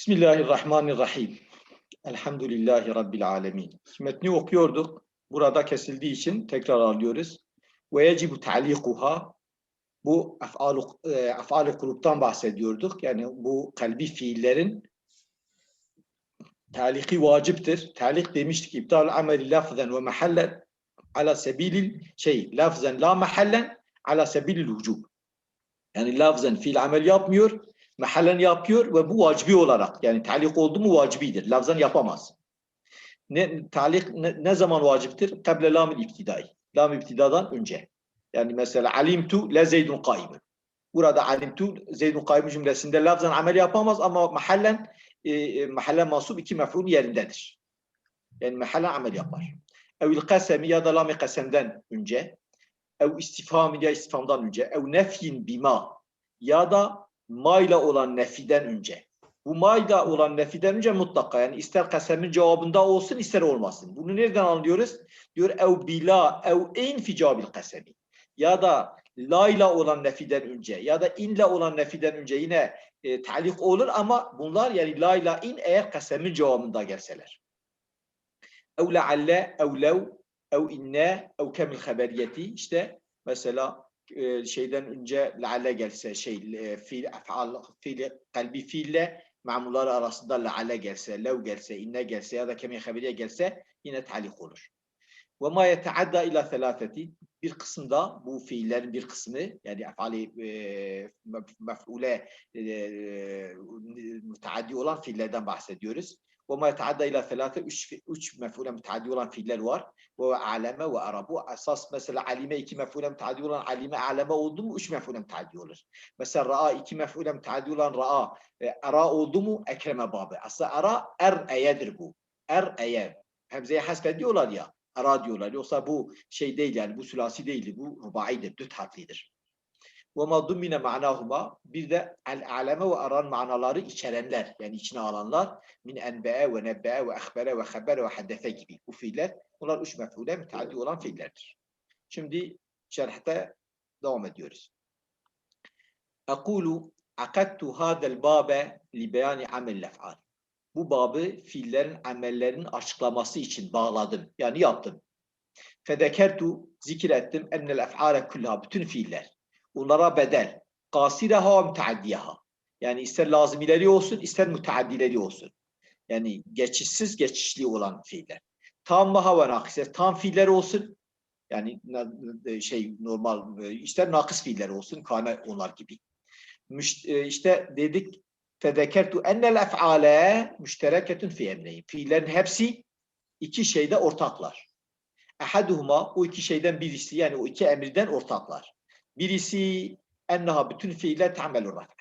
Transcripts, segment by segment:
Bismillahirrahmanirrahim. Elhamdülillahi Rabbil alemin. Metni okuyorduk. Burada kesildiği için tekrar alıyoruz. Ve yecibu ta'likuha bu e, af'alu kuluptan bahsediyorduk. Yani bu kalbi fiillerin taliki vaciptir. Talik demiştik iptal ameli lafzen ve mahallen ala sebilil şey lafzen la mahallen ala sebilil vücub. Yani lafzen fiil amel yapmıyor, mahallen yapıyor ve bu vacibi olarak yani talik oldu mu vacibidir. Lafzen yapamaz. Ne, talik ne, ne zaman vaciptir? Kable lamil iptidai. Lam iptidadan önce. Yani mesela alimtu le zeydun kaimun. Burada alimtu zeydun kaimun cümlesinde lafzen amel yapamaz ama mahallen e, mahallen masub iki mef'ul yerindedir. Yani mahallen amel yapar. Evil kasemi ya da lam-i kasemden önce ev istifham ya istifhamdan önce ev nefyin bima ya da mayla olan nefiden önce. Bu mayla olan nefiden önce mutlaka yani ister kasemin cevabında olsun ister olmasın. Bunu nereden anlıyoruz? Diyor ev bila ev en fi cevabil kasemi. Ya da la ile olan nefiden önce ya da inle olan nefiden önce yine e, talik olur ama bunlar yani la ile in eğer kasemin cevabında gelseler. Ev lealle ev lev ev inne ev kemil haberiyeti işte mesela e, şeyden önce lealle gelse şey e, fiil afal fiil kalbi fiille mamullar arasında lealle gelse lev gelse inne gelse ya da kemil haberiye gelse yine talik olur. Ve ma yeteadda ila selafeti bir kısımda bu fiillerin bir kısmı yani afali e, mef'ule e, müteaddi olan fiillerden bahsediyoruz. Ma yeteadda ila selate üç, üç mef'ule müteaddi olan fiiller var. Ve aleme ve arabu asas mesela alime iki mef'ule müteaddi olan alime aleme oldu mu üç mef'ule müteaddi olur. Mesela ra'a iki mef'ule müteaddi olan ra'a ara oldu mu ekreme babı. Aslında ara er eyedir bu. Er eye. Hemzeye hasbediyorlar ya ara diyorlar. Yoksa bu şey değil yani bu sülasi değildi. Bu rubaidir, düt harflidir. Ve ma dummine ma'nahuma bir de el aleme ve aran manaları içerenler yani içine alanlar min enbe'e ve nebbe'e ve ehbere ve habere ve haddese gibi bu fiiller bunlar üç mef'ule müteaddi olan fiillerdir. Şimdi şerhte devam ediyoruz. Ekulu akattu hadel babe li beyani amel lef'al bu babı fiillerin amellerin açıklaması için bağladım. Yani yaptım. Fedekertu zikir ettim ennel ef'ale kullaha bütün fiiller. Onlara bedel. Kasireha ve müteaddiyeha. Yani ister lazimileri olsun ister müteaddileri olsun. Yani geçişsiz geçişli olan fiiller. Tam ve nakise tam fiiller olsun. Yani şey normal ister nakıs fiiller olsun. Kane onlar gibi. İşte dedik Fedekertu ennel ef'ale müştereketun fi emreyn. Fiillerin hepsi iki şeyde ortaklar. Ehaduhuma o iki şeyden birisi yani o iki emirden ortaklar. Birisi enneha bütün fiiller ta'melur raf'a.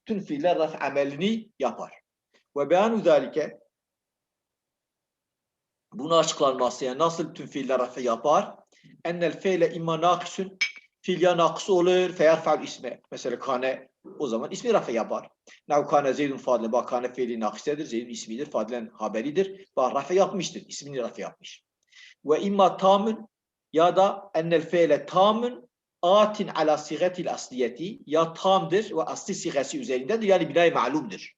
Bütün fiiller raf amelini yapar. Ve beyanu zalike bunu açıklanması yani nasıl bütün fiiller raf'a yapar? Ennel feyle imma nakisun fiil ya nakıs olur feyerfa'l isme. Mesela kane o zaman ismi rafa yapar. Nav kana zeydun fadile. Bak kana fiili nakisedir. Zeydun ismidir. Fadilen haberidir. Bak rafa yapmıştır. İsmini rafa yapmış. Ve imma tamun ya da ennel feile tamun atin ala sigatil asliyeti ya tamdır ve asli sigası üzerindedir. Yani binayı malumdur.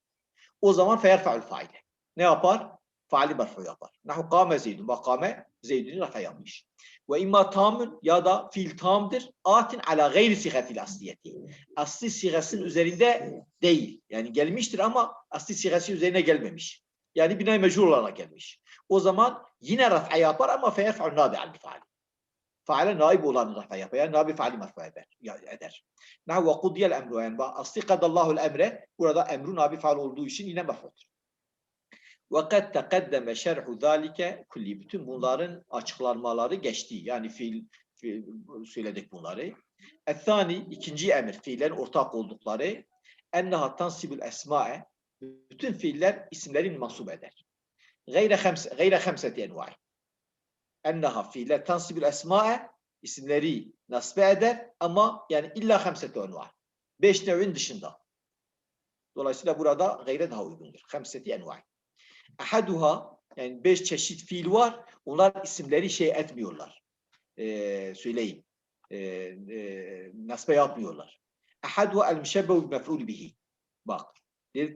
O zaman feyerfa'l faile. Ne yapar? Faali marfu yapar. Nahu kâme zeydun. Bak kâme zeydun'u rafa yapmış. Ve imma tamın ya da fiil tamdır. Atin ala gayri sigatil asliyeti. Asli sigasının üzerinde değil. Yani gelmiştir ama asli sigası üzerine gelmemiş. Yani binay mecbur olarak gelmiş. O zaman yine raf'a yapar ama feyerfa'u nabi al faali faale naib olan rafa yapar. Yani nabi faali marfu eder. Na ve kudiyel emru yani asli kadallahu emre burada emru nabi faal olduğu için yine marfudur. Ve kad teqaddeme şerhu zalike kulli. Bütün bunların açıklanmaları geçti. Yani fiil, fiil söyledik bunları. Ethani ikinci emir fiillerin ortak oldukları enneha tansibul esma'e bütün fiiller isimlerin mahsup eder. Gayre, hems, gayre hemseti envai. Enneha fiiller tansibul esma'e isimleri nasbe eder ama yani illa hemseti enva'i. Beş nevin dışında. Dolayısıyla burada gayre daha uygundur. Hemseti enva'i. Ahaduha yani beş çeşit fiil var. Onlar isimleri şey etmiyorlar. Ee, söyleyeyim. Ee, e, nasbe yapmıyorlar. Ahaduha el müşebbehu mef'ul bihi. Bak.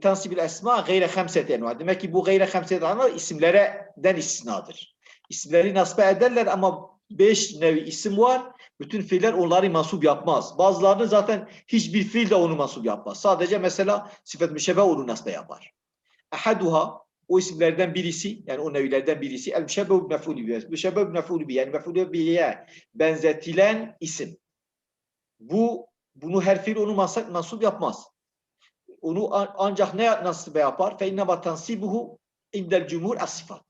Tansibil esma gayre hamsete enva. Demek ki bu gayre hamsete enva isimlerden istisnadır. İsimleri nasbe ederler ama beş nevi isim var. Bütün fiiller onları mansup yapmaz. Bazılarını zaten hiçbir fiil de onu mansup yapmaz. Sadece mesela sıfat müşebbe onu nasbe yapar. Ahaduha o isimlerden birisi yani o nevilerden birisi el müşebbehu mef'ulü bihi. Müşebbehu mef'ulü bihi yani mef'ulü bihi'ye benzetilen isim. Bu bunu her fiil onu mansup yapmaz. Onu an- ancak ne nasip yapar? Fe inne tansibuhu indel cumhur as-sıfat.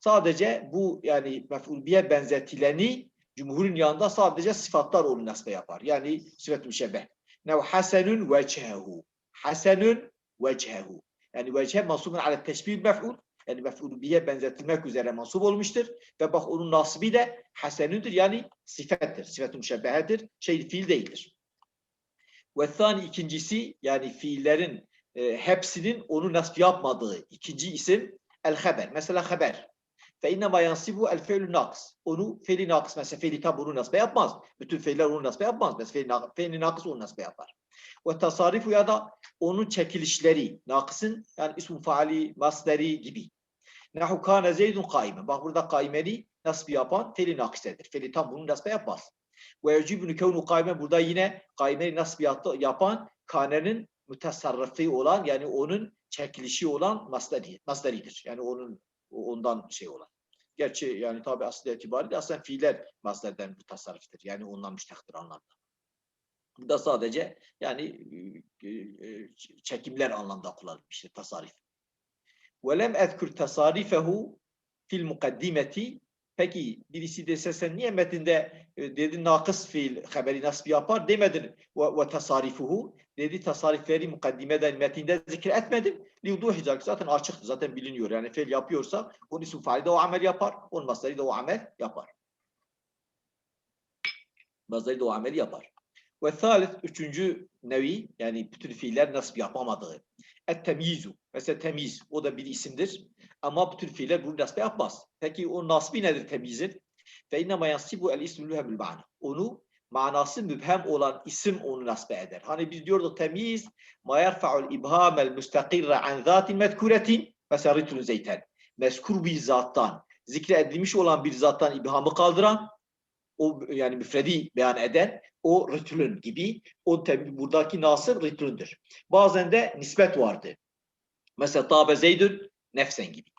Sadece bu yani mef'ul bihe benzetileni cumhurun yanında sadece sıfatlar onu nasbe yapar. Yani sıfat müşebbeh. Nev hasenun vecehu. Hasenun vecehu. Yani veceh mansubun ala teşbih mef'ul. Yani mef'ul bihe benzetilmek üzere mansub olmuştur. Ve bak onun nasbi de hasenündür. Yani sıfattır. Sıfat-ı müşebbehedir. Şey fiil değildir. Ve thani ikincisi yani fiillerin e, hepsinin onu nasb yapmadığı ikinci isim el haber. Mesela haber. Fe inne ma yansibu el fe'lü naks. Onu fe'li naks. Mesela fe'li tam onu nasbe yapmaz. Bütün fe'iller onu nasbe yapmaz. Mesela fe'li, nak- fe'li naks onu nasbe yapar. Ve tasarifu ya da onun çekilişleri. Nakısın yani ismu faali, masderi gibi. Nahu kâne zeydun kaimen. Bak burada kaimeni nasb yapan fe'li naksedir. Fe'li tam bunu nasbe yapmaz. Ve yecibünü kevnu kaimen. Burada yine kaimeni nasb yaptı- yapan kanenin mütesarrıfı olan yani onun çekilişi olan masderi, masderidir. Yani onun ondan şey olan. Gerçi yani tabi aslı itibariyle aslında fiiller masderden mütasarrıftır. Yani ondan müştektir anlamda. Bu da sadece yani e, e, çekimler anlamda kullanılmıştır tasarruf. وَلَمْ اَذْكُرْ تَصَارِفَهُ fil mukaddimeti Peki birisi dese sen niye metinde e, dedi nakıs fiil haberi nasıl yapar demedin ve, ve tasarifuhu dedi tasarifleri mukaddimeden metinde zikretmedim. Liuduhi zaten açıktı zaten biliniyor yani fiil yapıyorsa onun isim faali de o amel yapar onun masderi de o amel yapar. Masderi de o ameli yapar. Ve thalith üçüncü nevi yani bütün fiiller nasıl yapamadığı. Et temyizu. Mesela temiz o da bir isimdir. Ama bütün fiiller bunu nasb yapmaz. Peki o nasbi nedir temyizin? Fe inne ma yansibu el ismu lühemül ma'na. Onu manası mübhem olan isim onu nasbe eder. Hani biz diyorduk temyiz ma yerfa'ul ibhamel müstakirre an zatin mezkuretin mesela ritlun zeyten. Mezkur bir zattan zikre edilmiş olan bir zattan ibhamı kaldıran o yani müfredi beyan eden o ritlun gibi o tabi buradaki nasır ritlundur. Bazen de nispet vardı. Mesela tabe zeydün nefsen gibi.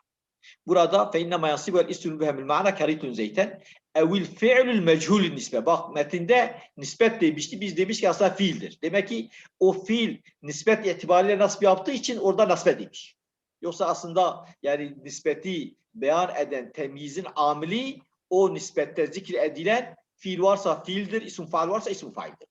Burada fe inne ma yasibu el ismul behemül ma'na karitun zeyten evil fi'lül mechulün nisbe. Bak metinde nispet demişti. Biz demiş ki aslında fiildir. Demek ki o fiil nispet itibariyle nasip yaptığı için orada nasbe demiş. Yoksa aslında yani nispeti beyan eden temyizin amili o nispette zikir edilen fiil varsa fiildir, isim faal varsa isim faildir.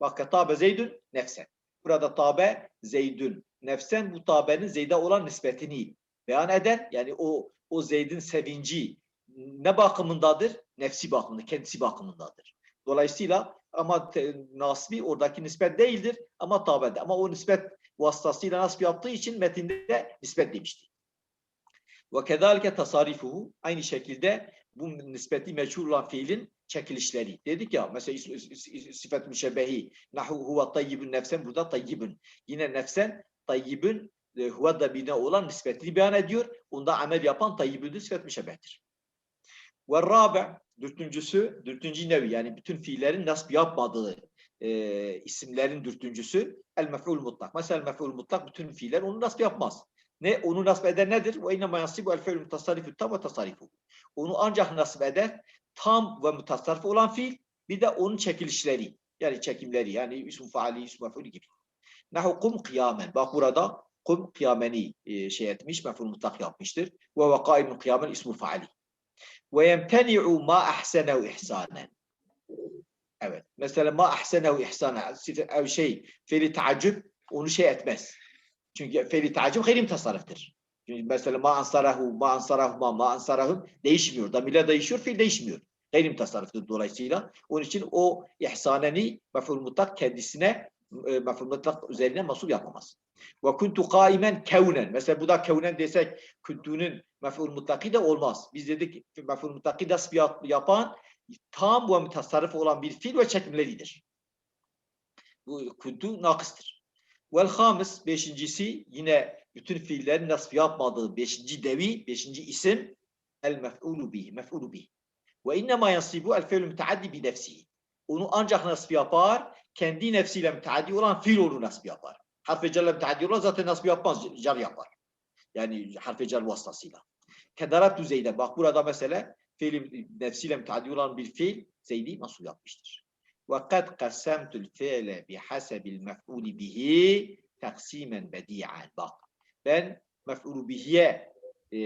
Bak tabe zeydün nefsen. Burada tabe zeydün nefsen bu tabenin zeyde olan nispetini beyan eder. Yani o o Zeyd'in sevinci ne bakımındadır? Nefsi bakımında, kendisi bakımındadır. Dolayısıyla ama nasbi oradaki nispet değildir ama tabede. Ama o nispet vasıtasıyla nasip yaptığı için metinde nispet demişti. Ve kezalike tasarifuhu aynı şekilde bu nispeti meçhul olan fiilin çekilişleri. Dedik ya mesela sıfat müşebbehi nahu huve tayyibun nefsen burada tayyibun. Yine nefsen tayyibun e, huve da birine olan nispetini beyan ediyor. Onda amel yapan tayyibündür, sıfat müşebbehtir. Ve rabi, dürtüncüsü, dürtüncü nevi yani bütün fiillerin nasb yapmadığı e, isimlerin dürtüncüsü el mef'ul mutlak. Mesela el mef'ul mutlak bütün fiiller onu nasb yapmaz. Ne onu nasb eden nedir? Ve inne ma yasibu el fe'l mutasarrifu tam ve tasarrifu. Onu ancak nasb eder tam ve mutasarrif olan fiil bir de onun çekilişleri yani çekimleri yani ism faali, ism mef'ul gibi. Nahu kum kıyamen. Bak burada kum kıyameni e, şey etmiş, mef'ul mutlak yapmıştır. Ve vakaimun kıyamen ismu faali. Ve yemteni'u ma ahsenehu ihsanen. Evet. Mesela ma ahsenehu ihsanen. Ev şey, fiili taaccüp onu şey etmez. Çünkü fiili taaccüp gayri tasarrıftır. Çünkü mesela ma ansarahu, ma ansarahu, ma, ansarahum değişmiyor. Damile değişiyor, fiil değişmiyor. Gayri tasarrıftır dolayısıyla. Onun için o ihsaneni mef'ul mutlak kendisine e, mef'ul mutlak üzerine masul yapamaz. Ve kuntu kaimen kevnen. Mesela bu da kevnen desek kuntunun mef'ul mutlaki de olmaz. Biz dedik mef'ul mutlaki da yapan tam ve mutasarrif olan bir fiil ve çekimleridir. Bu kuntu nakıstır. Vel hamis beşincisi yine bütün fiillerin nasf yapmadığı beşinci devi, beşinci isim el mef'ulu bih, mef'ulu bih. Ve innema yansibu el fiilü müteaddi bi nefsihi. Onu ancak nasf yapar, kendi nefsiyle müteaddi olan fiil onu nasf yapar harf-i cerle müteaddilun zaten nasb yapmaz, cer yapar. Yani harf-i cer vasıtasıyla. Kederattu zeyde. Bak burada mesele fiil nefsiyle müteaddil olan bir fiil zeydi nasıl yapmıştır. Ve kad kasemtul fiile bihasebil mef'uli bihi taksimen bedi'an. Bak ben mef'ulu bihiye e,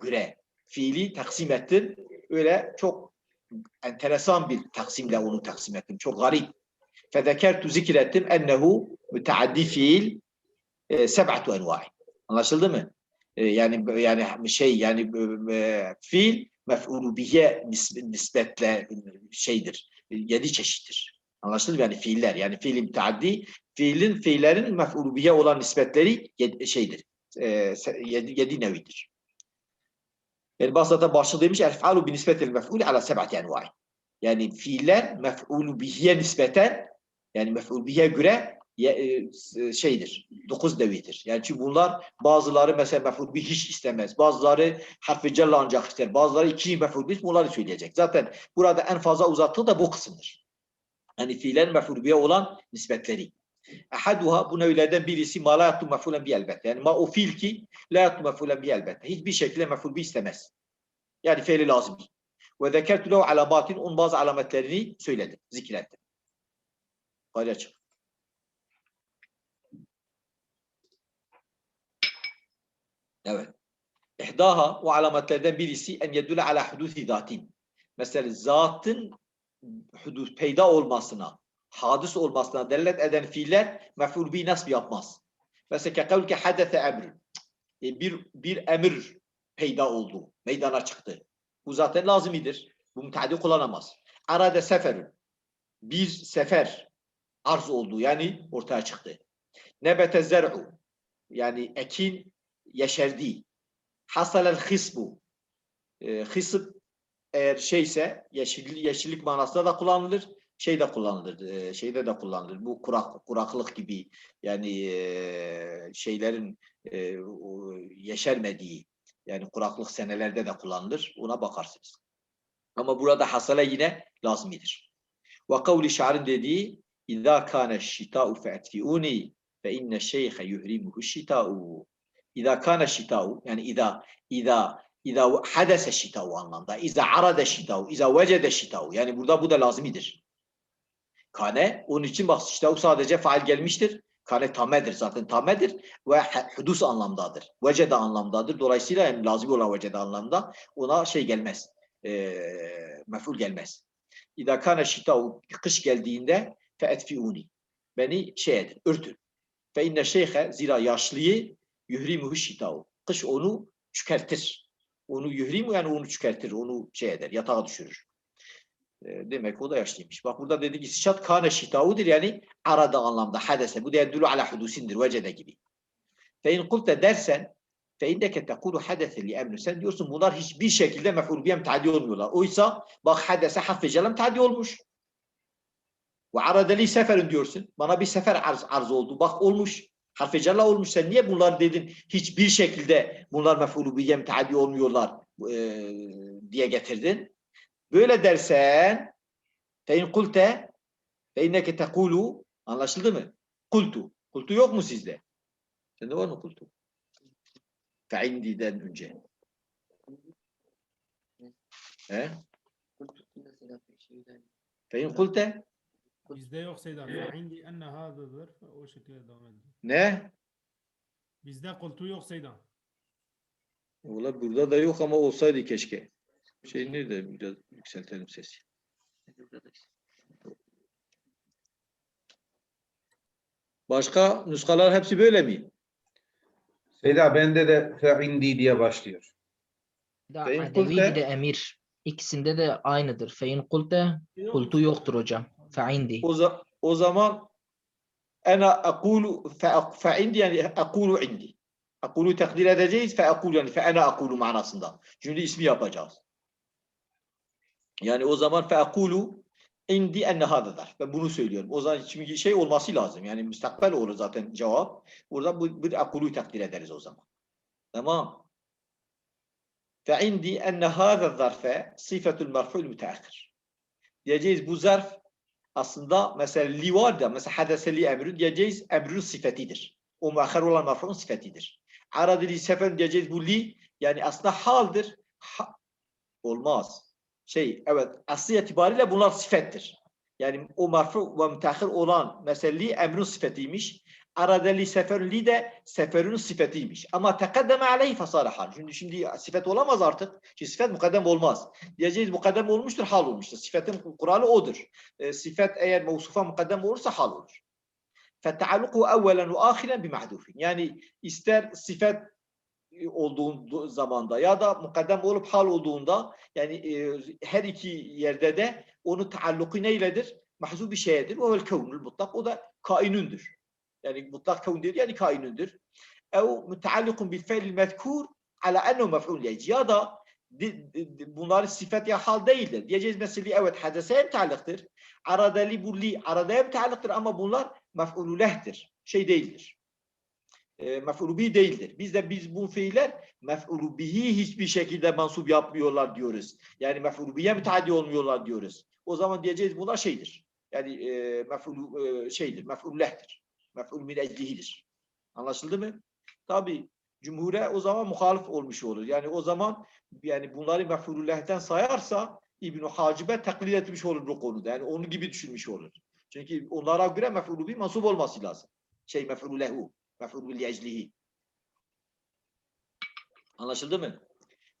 göre fiili taksim ettim. Öyle çok enteresan bir taksimle onu taksim ettim. Çok garip. Fezekertu zikrettim ennehu müteaddi fiil e, seb'atu enva'i. Anlaşıldı mı? E, yani yani şey yani e, fiil mef'ulü bihiye nis- nispetle şeydir. Yedi çeşittir. Anlaşıldı mı? Yani fiiller. Yani fiil müteaddi fiilin fiillerin mef'ulü bihiye olan nispetleri yedi, şeydir. Yedi, yedi nevidir. Yani basata başlık demiş el-fi'alu bi nisbetil mef'ul ala seb'ati enva'i. Yani fiiller mef'ulü bihiye nispeten yani mef'ul bihiye göre şeydir. Dokuz nevidir. Yani çünkü bunlar bazıları mesela mef'ul bih hiç istemez. Bazıları harf-i celle ancak ister. Bazıları iki mef'ul bih bunları söyleyecek. Zaten burada en fazla uzattığı da bu kısımdır. Yani fiillerin mef'ul bihiye olan nispetleri. Ahaduha bu nevlerden birisi ma la yatlu mef'ulen bi elbette. Yani ma o fiil ki la yatlu mef'ulen bi elbette. Hiçbir şekilde mef'ul bi istemez. Yani fiili lazım. Ve zekertu lehu alamatin onun bazı alametlerini söyledim, zikrettim. Hadi Evet. İhdaha o alametlerden birisi en yedüle ala hudusi zatin. Mesela zatın hudus peyda olmasına, hadis olmasına delalet eden fiiller mef'ul bi nasb yapmaz. Mesela ke kavlke hadese emrün. E, bir, bir emir peyda oldu, meydana çıktı. Bu zaten lazimidir. Bu müteaddi kullanamaz. Arada seferün. Bir sefer arz oldu yani ortaya çıktı. Nebete zer'u. Yani ekin yeşerdi. Hasalel hisbu. E, hisb eğer şeyse yeşil, yeşillik manasında da kullanılır. Şey de kullanılır. e, şeyde de kullanılır. Bu kurak, kuraklık gibi yani e, şeylerin e, o yeşermediği yani kuraklık senelerde de kullanılır. Ona bakarsınız. Ama burada hasale yine lazmidir. Ve kavli şairin dediği İzâ kâne şitâ'u fe'etfi'ûni fe inne şeyhe yuhrimuhu İzâ kâne şitâ'u yani İzâ İzâ İzâ hadese şitâ'u anlamda. İzâ arade şitâ'u. İzâ vecede şitâ'u. Yani burada bu da lazimidir. Kane onun için bak şitâ'u sadece faal gelmiştir. Kane tamedir zaten tamedir ve hudus anlamdadır. Vecede anlamdadır. Dolayısıyla yani lazım olan vecede anlamda ona şey gelmez. Eee mef'ul gelmez. İza kana şita'u kış geldiğinde fe etfiuni. Beni şey edin, örtün. Fe inne şeyhe zira yaşlıyı yuhrimuhu şita'u. Kış onu çökertir. Onu yuhrimu yani onu çökertir, onu şey eder, yatağa düşürür. E, demek o da yaşlıymış. Bak burada dedi ki şat kane şitaudir yani arada anlamda hadese. Bu da yedülü ala hudusindir vecede gibi. Fe in kulte dersen fe indeke tekulu hadese li emnu. Sen diyorsun bunlar hiçbir şekilde mef'ul bihem tadi olmuyorlar. Oysa bak hadese harf-i celem tadi olmuş. Ve aradeli seferin diyorsun. Bana bir sefer arz, arz oldu. Bak olmuş. Harf-i celle olmuş. Sen niye bunlar dedin? Hiçbir şekilde bunlar mef'ul bihem tadi olmuyorlar e, diye getirdin. Böyle dersen fein kulte feinneke tekulu anlaşıldı mı? Kultu. Kultu yok mu sizde? Sende var mı kultu? Feindiden önce. He? Fein kulte Bizde yok Seydar. Fe'indi enne hâzadır. O şekilde devam ediyor. ne? Bizde kultu yok Seydar. Valla burada da yok ama olsaydı keşke. Şey nerede biraz yükseltelim sesi. Başka nuskalar hepsi böyle mi? Seyda bende de fe'indi diye başlıyor. Da Fein Adevi kulte- bir de emir. İkisinde de aynıdır. Fein kulte kultu yoktur hocam. Fe'indi. O, za- o zaman ana akulu fe- fe indi yani akulu indi. Akulu takdir edeceğiz fe akulu yani fe ana akulu manasında. Cümle ismi yapacağız. Yani o zaman fe akulu indi enne hâda zarf. Ben bunu söylüyorum. O zaman şimdi şey olması lazım. Yani müstakbel olur zaten cevap. Burada bu bir akulu takdir ederiz o zaman. Tamam. فعندي أن هذا الظرف صفة المرفوع المتأخر. Diyeceğiz bu zarf aslında mesela li var da mesela hadeseli emrün diyeceğiz emrün sıfetidir. O muahhar olan marfu'un sıfetidir. Aradı li sefer diyeceğiz bu li yani aslında haldir. Ha- olmaz. Şey evet aslı itibariyle bunlar sıfettir. Yani o marfu ve müteahhir olan mesela li emrün sıfetiymiş. Arada li seferün li de seferün sıfetiymiş. Ama tekaddeme aleyhi fasara hal. Şimdi, şimdi sıfet olamaz artık. Şimdi sıfet mukaddem olmaz. Diyeceğiz mukaddem olmuştur, hal olmuştur. Sıfetin kuralı odur. E, sıfet eğer mevsufa mukaddem olursa hal olur. فَتَعَلُقُهُ اَوَّلًا وَآخِرًا بِمَحْذُوفٍ Yani ister sıfet olduğu zamanda ya da mukaddem olup hal olduğunda yani e, her iki yerde de onu taalluku neyledir? Mahzuf bir şeyedir. O vel kevnül mutlak. O da kainündür. Mutlak kevn değil yani kainündür. Ev müteallikun bil fe'lil mezkur ala ennehu mef'ul leyci. Ya da bunların sıfet ya hal değildir. Diyeceğiz mesela evet hadeseye müteallıktır. Aradeli bu li aradaya müteallıktır ama bunlar mef'ulü lehtir. Şey değildir. E, mef'ulü bi değildir. Biz de biz bu fiiller mef'ulü bihi hiçbir şekilde mansup yapmıyorlar diyoruz. Yani mef'ulü biye müteaddi olmuyorlar diyoruz. O zaman diyeceğiz bunlar şeydir. Yani e, mef'ulü e, şeydir. Mef'ulü lehtir. Mef'ul min eclihidir. Anlaşıldı mı? Tabi cumhure o zaman muhalif olmuş olur. Yani o zaman yani bunları mef'ulullah'ten sayarsa İbn Hacibe taklit etmiş olur bu konuda. Yani onun gibi düşünmüş olur. Çünkü onlara göre mef'ulü bi mansup olması lazım. Şey mef'ulü lehu, mef'ulü. Anlaşıldı mı?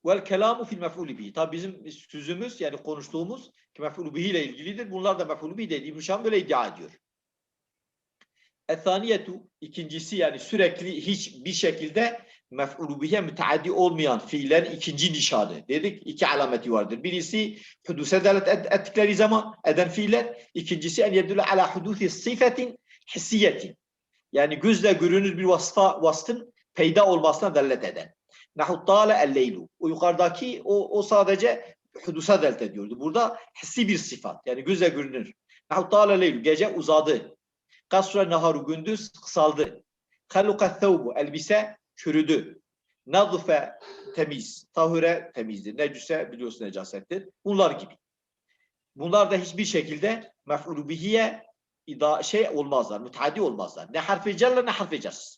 Vel kelamu fil mef'ulü bihi. Tabi bizim sözümüz yani konuştuğumuz ki mef'ulü bihi ile ilgilidir. Bunlar da mef'ulü bihi değil. İbn Şam böyle iddia ediyor. Ethaniyetu ikincisi yani sürekli hiçbir şekilde mef'ulü bihe müteaddi olmayan fiillerin ikinci nişanı. Dedik iki alameti vardır. Birisi huduse delalet et- ettikleri zaman eden fiiller. İkincisi en yedülle ala hudusi sıfetin hissiyetin. Yani gözle görünür bir vasfa, vasfın peyda olmasına delalet eden. Nahu tale el leylu. O yukarıdaki o, o sadece hudusa delalet ediyordu. Burada hissi bir sıfat. Yani gözle görünür. Nahu tale leylu. Gece uzadı. Kasra naharu gündüz kısaldı. Haluka thawbu elbise çürüdü. Nadfe temiz. Tahire temizdir. Necüse biliyorsun necasettir. Bunlar gibi. Bunlar da hiçbir şekilde mef'ulü bihiye şey olmazlar. Müteaddi olmazlar. Ne harfi celle ne harfi cas.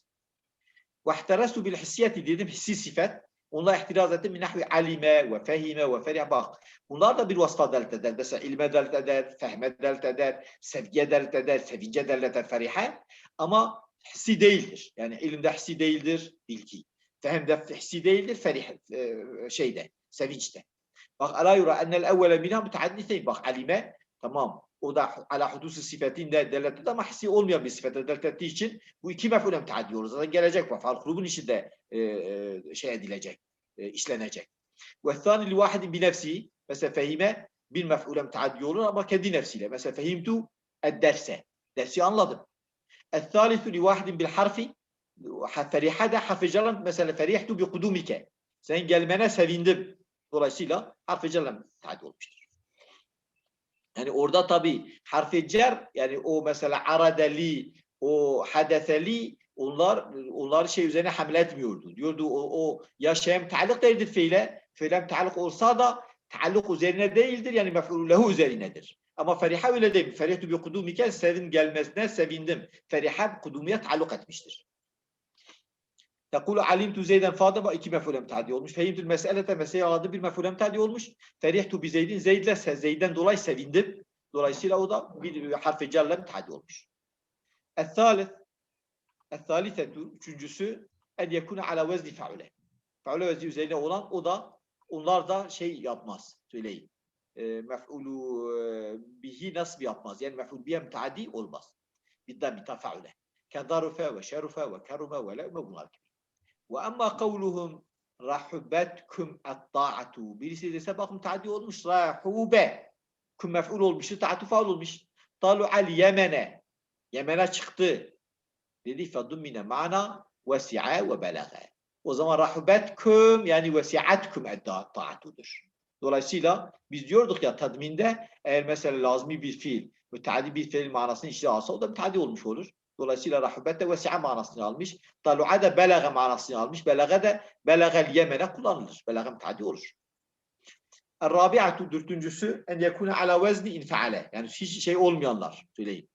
Ve ihterastu bil hissiyeti dedim hissi sifet. Onlar ihtiraz etti min nahvi alime ve fehime ve ferih. Bak bunlar da bir vasfa delalet eder. Mesela ilme delalet eder, fehme delalet eder, sevgiye delalet eder, sevince delalet eder ferihe. Ama hissi değildir. Yani ilimde hissi değildir bilgi. Fehimde hissi değildir ferih e, şeyde, sevinçte. Bak ala yura ennel evvele minha müteadditeyn. Bak alime tamam. o da ala hudusu sifatinde delalet ediyor ama hissi olmayan bir sifete delalet ettiği için bu iki mef'ule müteaddi olur. Zaten gelecek ve fal kulubun içinde e, e, şey edilecek, e, işlenecek. Ve thani li vahidin bi nefsi mesela fehime bir mef'ule müteaddi olur ama kendi nefsiyle. Mesela fehimtu derse. Dersi anladım. El-thalithu li vahidin bil harfi ferihade hafıcalan mesela ferihtu bi kudumike. Sen gelmene sevindim. Dolayısıyla harfi celam taadi olmuştur. Yani orada tabi harf cer yani o mesela aradeli o hadeseli onlar onlar şey üzerine hamle etmiyordu. Diyordu o, o ya şeye müteallık değildir fiile. Fiile müteallık olsa da taalluk üzerine değildir yani mef'ulü lehu üzerinedir. Ama feriha öyle değil. Ferihtu bi kudumike sevin gelmesine sevindim. Feriha kudumiye taalluk etmiştir. Tekulu alimtu Zeyden Fadıma iki mef'ule müteaddi olmuş. Fehimtül meselete meseleyi adı bir mef'ule müteaddi olmuş. Ferihtu bi Zeydin Zeyd'le Zeyd'den dolayı sevindim. Dolayısıyla o da bir harf-i cerle müteaddi olmuş. El-thalith El-thalithetu üçüncüsü en yekune ala vezni fe'ule. Fe'ule vezni üzerine olan o da onlar da şey yapmaz. Söyleyeyim. E, mef'ulu e, bihi nasb yapmaz. Yani mef'ul biye müteaddi olmaz. Bidden bir tefa'ule. Kedarufe ve şerufe ve kerume ve le'me bunlar. Ve amma kavluhum rahubetkum et-ta'atu. Birisi dese bak müteaddi olmuş. Rahube. Kum mef'ul olmuş. Ta'atu faul olmuş. Talu al Yemen'e. Yemen'e çıktı. Dedi fedummine ma'na vesi'a ve belaga. O zaman rahubetkum yani vesi'atkum et-ta'atudur. Dolayısıyla biz diyorduk ya tadminde eğer mesela lazmi bir fiil müteaddi bir fiil manasını içine alsa o da müteaddi olmuş olur. Dolayısıyla rahbette vesi'a manasını almış. Talu'a da belage manasını almış. Belage de belagel yemene kullanılır. Belage müteaddi olur. El-Rabi'atu dürtüncüsü en yekune ala vezni infiale. Yani hiç şey olmayanlar söyleyin.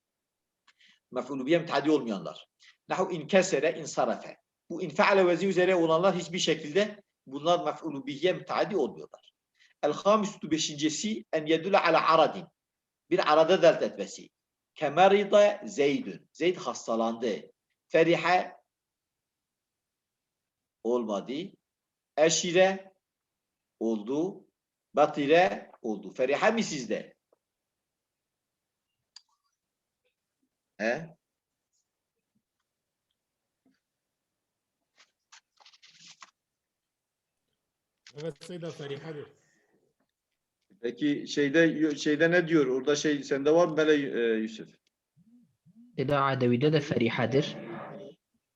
Mef'ulü biye müteaddi olmayanlar. Nahu inkesere insarafe. Bu infiale vezni üzere olanlar hiçbir şekilde bunlar mef'ulü biye olmuyorlar. El-Hamistu beşincisi en yedüle ala aradin. Bir arada dert etmesi. Kemeride Zeydün. Zeyd hastalandı. Ferihe olmadı. Eşire oldu. Batire oldu. Ferihe mi sizde? He? Evet Seyda ferihadır. Peki şeyde şeyde ne diyor? Orada şey sende var mı böyle e, Yusuf? Seda Adevi'de de ferihadır.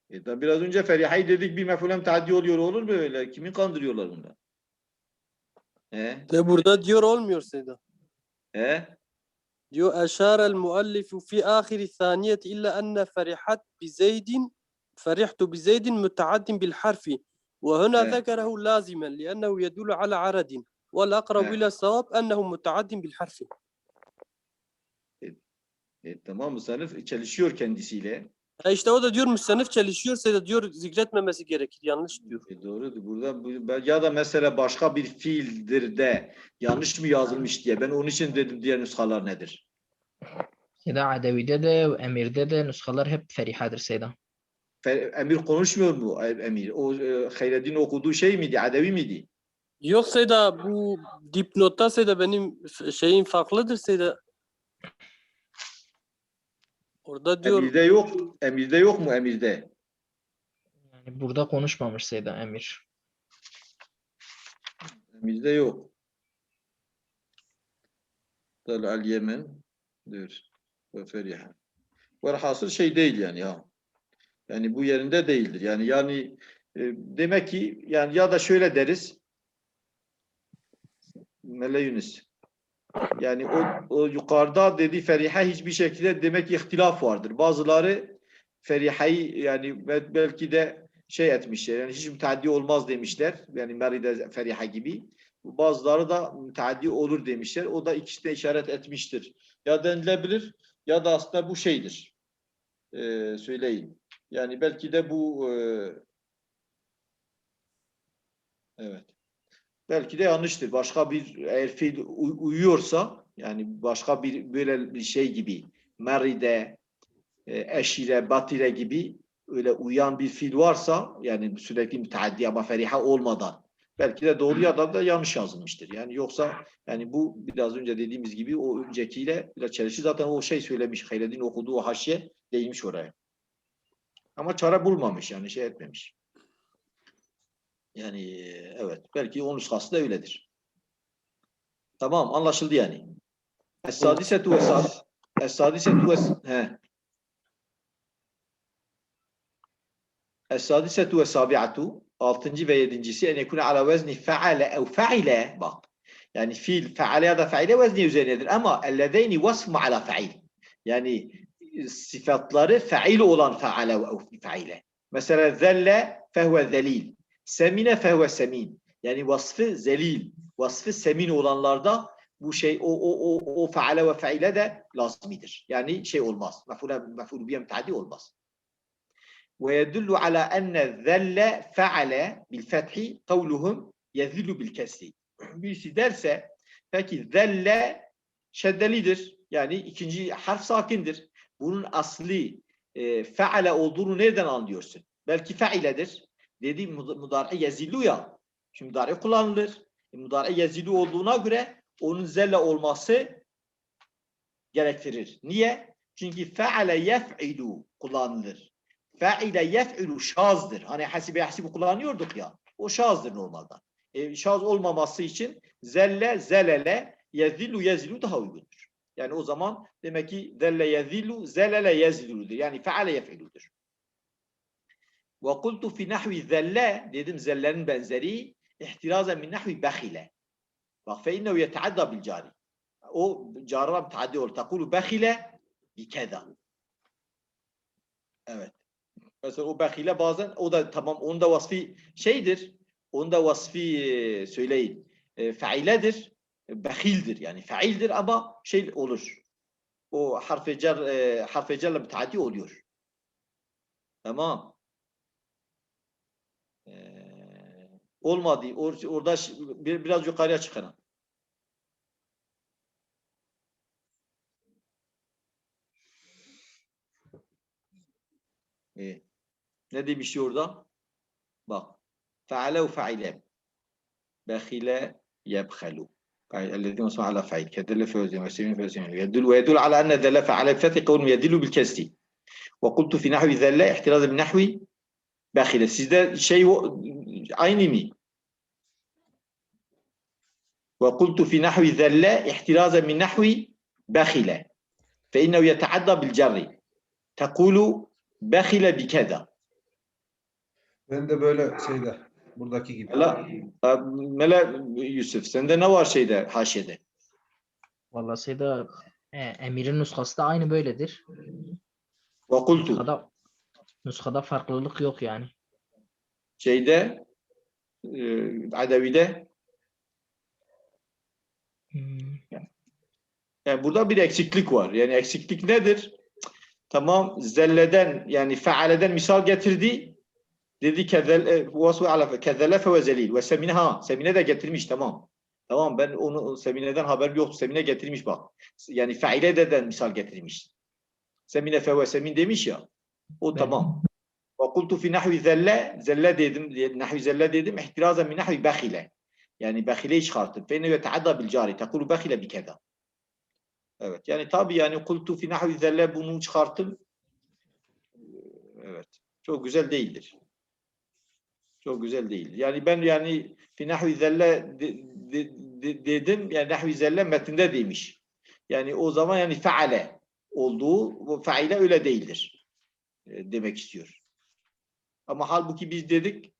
E, da biraz önce Feriha'yı dedik bir mefulem taddi oluyor olur mu öyle? Kimi kandırıyorlar bunda? He? De burada diyor olmuyor Seyda. He? Diyor eşara el muallifu fi ahiri thaniyet illa enne ferihat bi zeydin ferihtu bi zeydin müteaddin bil harfi ve huna Evet. zekerehu lazimen liennehu yedulu ala aradin vel akrabu ila sevap ennehu müteaddin bil harfi. E, tamam mı? Sanıf çelişiyor kendisiyle. Ha işte o da diyor müstennif çalışıyor Seyda diyor zikretmemesi gerekir. Yanlış diyor. E, doğrudur. Burada bu- ya da mesela başka bir fiildir de yanlış mı yazılmış diye. Ben onun için dedim diğer nüshalar nedir? Seda Adevi'de de Emir'de de nüshalar hep ferihadır Seda. Fe- Emir konuşmuyor mu e- Emir? O e, Hayreddin okuduğu şey miydi? Adevi miydi? Yok Seyda bu dipnotta Seyda benim şeyim farklıdır Seyda. Orada diyor Emir'de yok. Emir'de yok mu Emir'de? Yani burada konuşmamış Seda Emir. Emir'de yok. Dal al Yemen diyor. Ve feriha. Velhasıl şey değil yani ya. Yani bu yerinde değildir. Yani yani e, demek ki yani ya da şöyle deriz. Mele Yunus. Yani o, o yukarıda dedi feriha hiçbir şekilde demek ki ihtilaf vardır. Bazıları ferihayı yani bel- belki de şey etmişler. Yani hiç müteaddi olmaz demişler. Yani Meride feriha gibi. Bazıları da müteaddi olur demişler. O da ikisi de işaret etmiştir. Ya denilebilir ya da aslında bu şeydir. Ee, söyleyin. Yani belki de bu e, evet. Belki de yanlıştır. Başka bir eğer fiil uy- uyuyorsa yani başka bir böyle bir şey gibi meride, e, eşire, batire gibi öyle uyan bir fiil varsa yani sürekli müteaddi ama feriha olmadan belki de doğru ya da, da yanlış yazılmıştır. Yani yoksa yani bu biraz önce dediğimiz gibi o öncekiyle biraz çelişki zaten o şey söylemiş Hayreddin okuduğu o haşiye değmiş oraya. Ama çare bulmamış yani şey etmemiş. Yani evet belki onun nuskası da öyledir. Tamam anlaşıldı yani. Es-sadisetu ve sa- Es-sadisetu ve. Es-sadisetu ve sabi'atu altıncı ve yedincisi en yekune ala vezni feale ev feile bak. Yani fiil feale ya da feile vezni üzerinedir ama ellezeyni vasfı ala feil. Yani sıfatları feil olan feale ev feile. Mesela zelle fehve zelil. Semine fehve semin. Yani vasfı zelil, vasfı semin olanlarda bu şey o o o o faale ve feile de lazmidir. Yani şey olmaz. Mef'ul mef'ul bi'en ta'di olmaz. Ve yedullu ala enne zelle faale bil fethi kavluhum yezillu bil kesri. Birisi derse peki zelle şeddelidir. Yani ikinci harf sakindir. Bunun asli e, faale olduğunu nereden anlıyorsun? Belki failedir. Dedi mudari yezillu ya. Şimdi mudari kullanılır. E, mudari yezillu olduğuna göre onun zelle olması gerektirir. Niye? Çünkü feale yef'ilu kullanılır. Fe'ile yef'ilu şazdır. Hani hasibe hasibi kullanıyorduk ya. O şazdır normalden. E, şaz olmaması için zelle, zelele, yezillu, yezilu daha uygundur. Yani o zaman demek ki zelle yezillu, zelele yeziludur. Yani fe'ale yef'iludur. Ve kultu fi nahvi zelle dedim zellenin benzeri ihtirazen min nahvi behile. Bak fe innehu yetadda bil cari. O carına müteaddi olur. Takulu behile bi keda. Evet. Mesela o behile bazen o da tamam onun da vasfi şeydir. Onun da vasfi e, söyleyin. E, failedir. e, Behildir yani faildir ama şey olur. O harfe cer e, harfe cerle müteaddi oluyor. Tamam. Olmadı. Or, orada bir, biraz yukarıya çıkalım. Ee, ne demiş orada? Bak. Feale ve feile. Bekhile yebkhelu. الذين صح على فعيل كدل فوزين وسمين فوزين يدل ويدل على ان دل فعل الفتح قول يدل بالكسر وقلت في نحو ذل احتراز من نحو Bakile sizde şey aynı mı? Ve kultu fi nahvi zelle ihtirazen min nahvi bakile. Fe innehu yeteadda bil cerri. Tekulu bakile bi keda. Ben de böyle şeyde buradaki gibi. Mela, Mela Yusuf sende ne var şeyde haşiyede? Vallahi şeyde e, emirin nuskası da aynı böyledir. Ve kultu. Adam, nuskada farklılık yok yani. şeyde e, Adavi'de Hmm. Yani burada bir eksiklik var. Yani eksiklik nedir? Tamam zelleden yani fealeden misal getirdi. Dedi kezel e, kezelefe ve zelil ve semine ha semine de getirmiş tamam. Tamam ben onu semineden haberim yoktu. Semine getirmiş bak. Yani feile deden misal getirmiş. Semine fe ve semin demiş ya. O Evet. tamam. Ve kultu fi nahvi zelle zelle dedim nahvi zelle dedim ihtirazen min nahvi bakhile. Yani bakhileyi çıkarttım. Fe inne yeta'adda bil cari. Tekulu bakhile bi keda. Evet. Yani tabii yani kultu fi nahvi zelle bunu çıkarttım. Evet. Çok güzel değildir. Çok güzel değildir. Yani ben yani fi nahvi zelle de- de- de- dedim yani nahvi zelle metninde demiş. Yani o zaman yani feale olduğu bu faile öyle değildir. E, demek istiyor. Ama halbuki biz dedik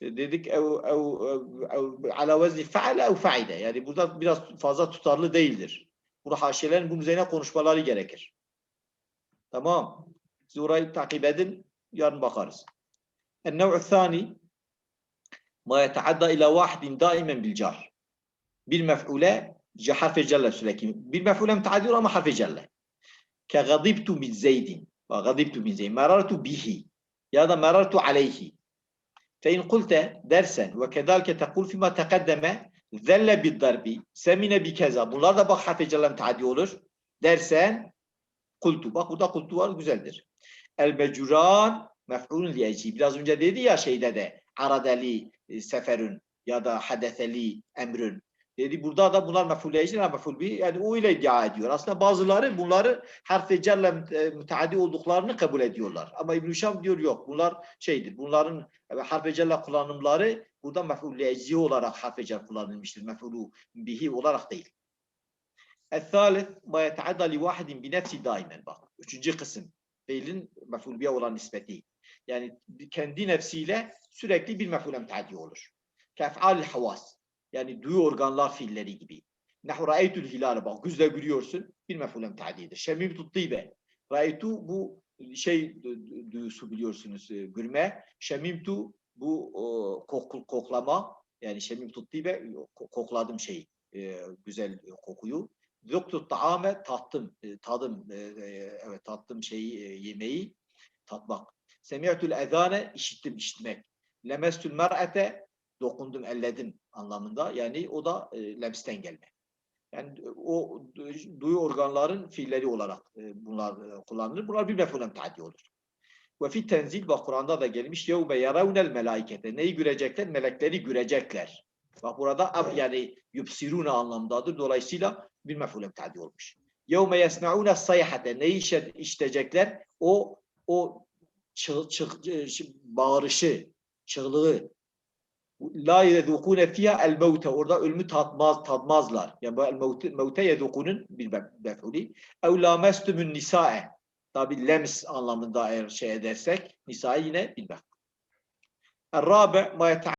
e, dedik ev ev ev ala vezni faale ev faide. Yani burada biraz fazla tutarlı değildir. Bunu haşiyelerin bunun üzerine konuşmaları gerekir. Tamam. Siz orayı takip edin. Yarın bakarız. En-nev'u thani ma yetehadda ila vahdin daimen bil car. Bil mef'ule harfe celle sürekli. Bil mef'ule müteaddir ama harfe celle. Ke gadibtu min zeydin. وغضبت من زيد مررت به يا da مررت عليه فإن قلت درسا وكذلك تقول فيما تقدم ذل بالضرب سمن بكذا bunlar da bak harf celle müteaddi olur dersen kultu bak burada kultu var güzeldir el mecuran mef'ulun liyeci biraz önce dedi ya şeyde de aradeli e, seferün ya da hadeseli emrün Dedi burada da bunlar mefuleyecin meful bi yani o ile iddia ediyor. Aslında bazıları bunları harf celle e, müteaddi olduklarını kabul ediyorlar. Ama İbn Şam diyor yok bunlar şeydir. Bunların e, harf celle kullanımları burada mefuleyeci olarak harf celle kullanılmıştır. Mefulu bihi olarak değil. El-thalith ma yetaadda li vahidin bi nefsi daimen bak. Üçüncü kısım. Feilin meful biye olan nispeti. Yani kendi nefsiyle sürekli bir meful emtadi olur. Kef'al havas yani duyu organlar fiilleri gibi. Nahu ra'eytul hilale bak gözle görüyorsun bir mef'ule müteaddidir. Şemim tuttibe. Ra'eytu bu şey du- duyusu biliyorsunuz e, gürme. Şemimtu bu o, kokul, koklama. Yani şemim tuttibe ko- kokladım şeyi. e, güzel kokuyu. Zuktu taame tattım, e, tadım, e, e, evet tattım şeyi, e, yemeği, tatmak. Semi'tul ezane işittim, işitmek. Lemestül mer'ete dokundum, elledim anlamında. Yani o da e, lemsten gelme. Yani o du- duyu organların fiilleri olarak e, bunlar e, kullanılır. Bunlar bir mef'ulen taddi olur. Ve fi tenzil bak Kur'an'da da gelmiş yevme yaravnel melaikete. Neyi görecekler? Melekleri görecekler. Bak burada ab- yani yubsiruna anlamdadır. Dolayısıyla bir mef'ul tadi olmuş. Yevme yesme'une sayhate neyi işitecekler? O o çığ, çığ, çığ- bağırışı, çığlığı. La yedukune fiha el mevte. Orada ölümü tatmaz, tadmazlar. Yani bu el mevte, mevte yedukunun bir mef- mef'uli. Ev lamestumün nisae. Tabi lems anlamında eğer şey edersek nisa'yı yine bilmem. El rabi ma